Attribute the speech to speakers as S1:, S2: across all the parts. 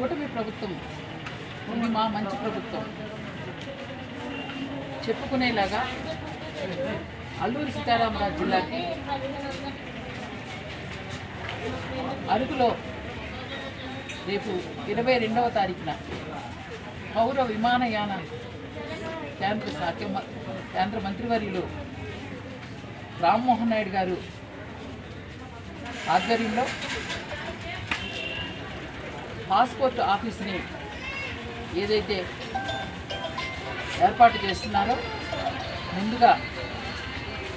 S1: కూటమి ప్రభుత్వం ఉంది మా మంచి ప్రభుత్వం. చెప్పుకునేలాగా అల్లూరి సీతారామరాజు జిల్లాకి అరకులో రేపు ఇరవై రెండవ తారీఖున పౌర విమానయాన కేంద్ర శాఖ కేంద్ర మంత్రివర్యులు రామ్మోహన్ నాయుడు గారు ఆధ్వర్యంలో పాస్పోర్ట్ ఆఫీస్ని ఏదైతే ఏర్పాటు చేస్తున్నారో ముందుగా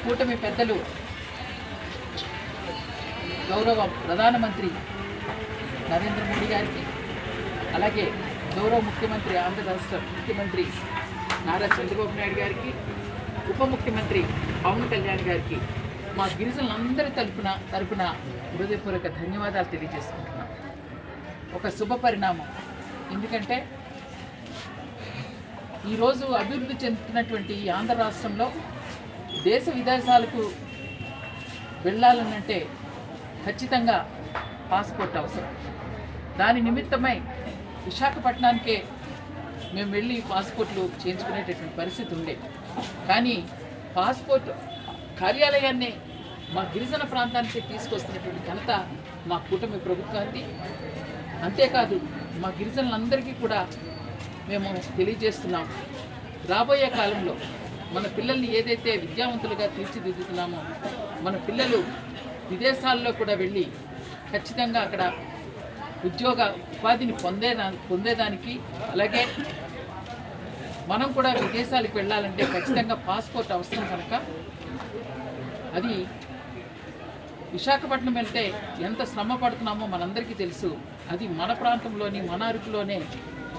S1: కూటమి పెద్దలు గౌరవ ప్రధానమంత్రి నరేంద్ర మోడీ గారికి అలాగే గౌరవ ముఖ్యమంత్రి ఆంధ్ర రాష్ట్ర ముఖ్యమంత్రి నారా చంద్రబాబు నాయుడు గారికి ఉప ముఖ్యమంత్రి పవన్ కళ్యాణ్ గారికి మా గిరిజనులందరి తరపున తరపున హృదయపూర్వక ధన్యవాదాలు తెలియజేసుకుంటున్నాం. ఒక శుభ పరిణామం. ఎందుకంటే ఈరోజు అభివృద్ధి చెందుతున్నటువంటి ఈ ఆంధ్ర రాష్ట్రంలో దేశ విదేశాలకు వెళ్ళాలనంటే ఖచ్చితంగా పాస్పోర్ట్ అవసరం. దాని నిమిత్తమై విశాఖపట్నానికే మేము వెళ్ళి పాస్పోర్ట్లు చేయించుకునేటటువంటి పరిస్థితి ఉండే. కానీ పాస్పోర్ట్ కార్యాలయాన్ని మా గిరిజన ప్రాంతానికి తీసుకొస్తున్నటువంటి ఘనత మా కూటమి ప్రభుత్వానికి అంతేకాదు మా గిరిజనులందరికీ కూడా మేము తెలియజేస్తున్నాం. రాబోయే కాలంలో మన పిల్లల్ని ఏదైతే విద్యావంతులుగా తీర్చిదిద్దుతున్నామో మన పిల్లలు విదేశాల్లో కూడా వెళ్ళి ఖచ్చితంగా అక్కడ ఉద్యోగ ఉపాధిని పొందేదా పొందేదానికి అలాగే మనం కూడా విదేశాలకు వెళ్ళాలంటే ఖచ్చితంగా పాస్పోర్ట్ అవసరం కనుక అది విశాఖపట్నం వెళ్తే ఎంత శ్రమ పడుతున్నామో మనందరికీ తెలుసు. అది మన ప్రాంతంలోని మన అరకులోనే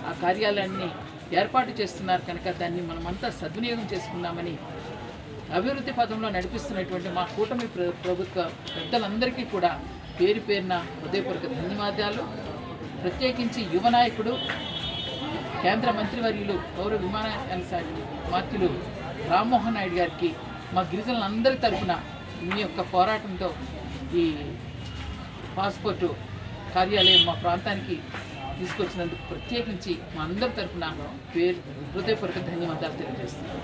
S1: ఆ కార్యాలయాన్ని ఏర్పాటు చేస్తున్నారు కనుక దాన్ని మనమంతా సద్వినియోగం చేసుకుందామని అభివృద్ధి పదంలో నడిపిస్తున్నటువంటి మా కూటమి ప్ర ప్రభుత్వ పెద్దలందరికీ కూడా పేరు పేరున హృదయపూర్వక ధన్యవాదాలు. ప్రత్యేకించి యువ నాయకుడు కేంద్ర మంత్రివర్యులు పౌర విమానయాన శాఖ మంత్రులు రామ్మోహన్ నాయుడు గారికి మా గిరిజనులందరి తరపున మీ యొక్క పోరాటంతో ఈ పాస్పోర్టు కార్యాలయం మా ప్రాంతానికి తీసుకొచ్చినందుకు ప్రత్యేకించి మా అందరి తరఫున పేరు హృదయపూర్వక ధన్యవాదాలు తెలియజేస్తున్నాను.